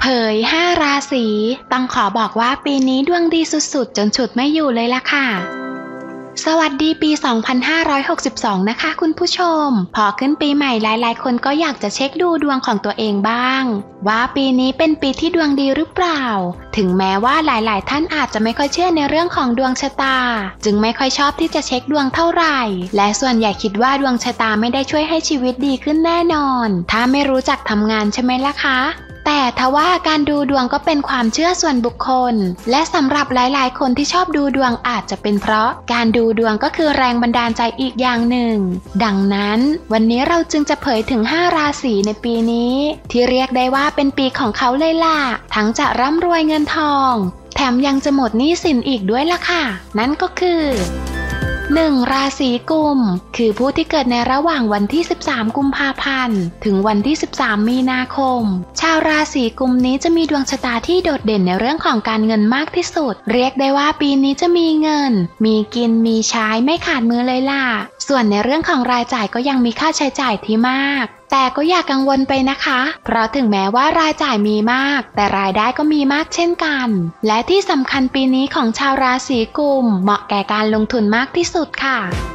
เผย5ราศี ต้องขอบอกว่าปีนี้ดวงดีสุดๆ จนฉุดไม่อยู่เลยล่ะค่ะ สวัสดีปี 2562 นะคะคุณผู้ชม พอขึ้นปีใหม่หลาย ๆ คนก็อยากจะเช็คดูดวงของตัวเองบ้าง ว่าปีนี้เป็นปีที่ดวงดีหรือเปล่า ถึงแม้ว่าหลาย ๆ ท่านอาจจะไม่ค่อยเชื่อในเรื่องของดวงชะตา จึงไม่ค่อยชอบที่จะเช็คดวงเท่าไหร่ และส่วนใหญ่คิดว่าดวงชะตาไม่ได้ช่วยให้ชีวิตดีขึ้นแน่นอน ถ้าไม่รู้จักทำงานใช่ไหมล่ะคะ แต่ทว่าการดูดวงก็เป็นความเชื่อส่วนบุคคล และสำหรับหลาย ๆ คนที่ชอบดูดวงอาจจะเป็นเพราะการดูดวงก็คือแรงบันดาลใจอีกอย่างหนึ่ง ดังนั้น วันนี้เราจึงจะเผยถึง 5 ราศีในปีนี้ ที่เรียกได้ว่าเป็นปีของเขาเลยล่ะ ทั้งจะร่ำรวยเงินทอง แถมยังจะหมดหนี้สินอีกด้วยล่ะค่ะ นั่นก็คือ 1. ราศีกุม คือผู้ที่เกิดในระหว่างวันที่ 13 กุมภาพันธ์ ถึงวันที่ 13 มีนาคม ชาวราศีกุมนี้จะมีดวงชะตาที่โดดเด่นในเรื่องของการเงินมากที่สุด เรียกได้ว่าปีนี้จะมีเงิน มีกินมีใช้ไม่ขาดมือเลยล่ะ ส่วนในเรื่องของรายจ่ายก็ยังมีค่าใช้จ่ายที่มาก แต่ก็อย่ากกังวลไปนะคะ เพราะถึงแม้ว่ารายจ่ายมีมาก แต่รายได้ก็มีมากเช่นกัน และที่สำคัญปีนี้ของชาวราศีกุมเหมาะแก่การลงทุนมากที่สุดค่ะ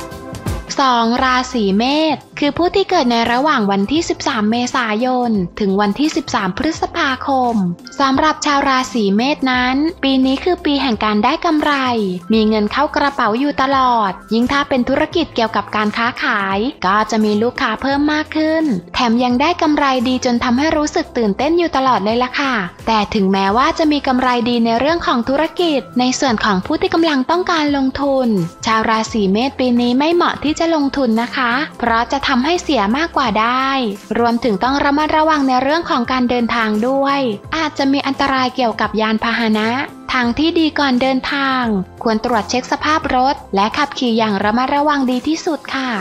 2. ราศีเมษคือผู้ที่เกิดในระหว่างวันที่ 13 เมษายน ถึงวันที่ 13 พฤษภาคมสำหรับชาวราศีเมษนั้น ปีนี้คือปีแห่งการได้กำไร มีเงินเข้ากระเป๋าอยู่ตลอด ยิ่งถ้าเป็นธุรกิจเกี่ยวกับการค้าขาย ก็จะมีลูกค้าเพิ่มมากขึ้น แถมยังได้กำไรดีจนทำให้รู้สึกตื่นเต้นอยู่ตลอดเลยล่ะค่ะ แต่ถึงแม้ว่าจะมีกำไรดีในเรื่องของธุรกิจ ในส่วนของผู้ที่กำลังต้องการลงทุน ชาวราศีเมษปีนี้ไม่เหมาะที่จะลงทุนนะคะ เพราะจะทำให้เสียมากกว่าได้ รวมถึงต้องระมัดระวังในเรื่องของการเดินทางด้วย อาจจะมีอันตรายเกี่ยวกับยานพาหนะทางที่ดีก่อนเดินทาง ควรตรวจเช็คสภาพรถ และขับขี่อย่างระมัดระวังดีที่สุดค่ะ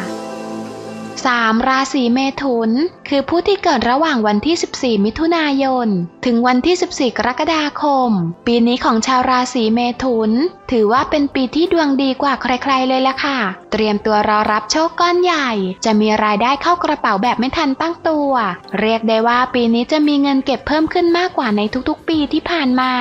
3. ราศีเมถุน คือผู้ที่เกิดระหว่างวันที่ 14 มิถุนายน ถึงวันที่ 14 กรกฎาคม ปีนี้ของชาวราศีเมถุน ถือว่าเป็นปีที่ดวงดีกว่าใครๆเลยล่ะค่ะ เตรียมตัวรอรับโชคก้อนใหญ่ จะมีรายได้เข้ากระเป๋าแบบไม่ทันตั้งตัว เรียกได้ว่าปีนี้จะมีเงินเก็บเพิ่มขึ้นมากกว่าในทุกๆ ปีที่ผ่านมา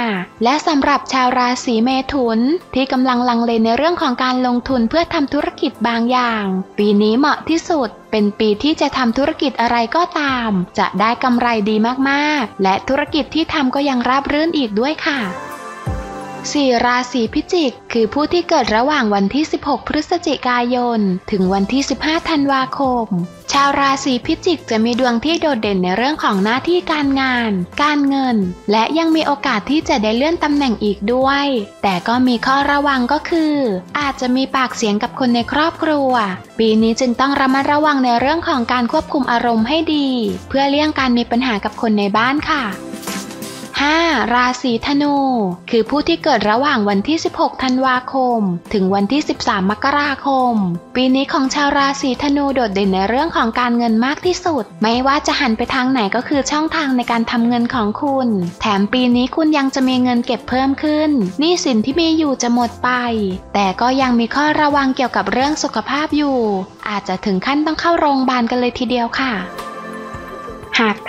และสำหรับชาวราศีเมถุน ที่กำลังลังเลในเรื่องของการลงทุนเพื่อทำธุรกิจบางอย่าง ปีนี้เหมาะที่สุด เป็นปีที่จะทำธุรกิจอะไรก็ตาม จะได้กำไรดีมากๆ และธุรกิจที่ทำก็ยังราบรื่นอีกด้วยค่ะ 4. ราศีพิจิก คือผู้ที่เกิดระหว่างวันที่ 16 พฤศจิกายน ถึงวันที่ 15 ธันวาคม ชาวราศีพิจิกจะมีดวงที่โดดเด่นในเรื่องของหน้าที่การงาน การเงิน และยังมีโอกาสที่จะได้เลื่อนตำแหน่งอีกด้วย แต่ก็มีข้อระวังก็คือ อาจจะมีปากเสียงกับคนในครอบครัว ปีนี้จึงต้องระมัดระวังในเรื่องของการควบคุมอารมณ์ให้ดี เพื่อเลี่ยงการมีปัญหากับคนในบ้านค่ะ 5. ราศีธนู คือผู้ที่เกิดระหว่างวันที่ 16 ธันวาคม ถึงวันที่ 13 มกราคม ปีนี้ของชาวราศีธนูโดดเด่นในเรื่องของการเงินมากที่สุด ไม่ว่าจะหันไปทางไหนก็คือช่องทางในการทำเงินของคุณ แถมปีนี้คุณยังจะมีเงินเก็บเพิ่มขึ้นหนี้สินที่มีอยู่จะหมดไป แต่ก็ยังมีข้อระวังเกี่ยวกับเรื่องสุขภาพอยู่ อาจจะถึงขั้นต้องเข้าโรงพยาบาลกันเลยทีเดียวค่ะ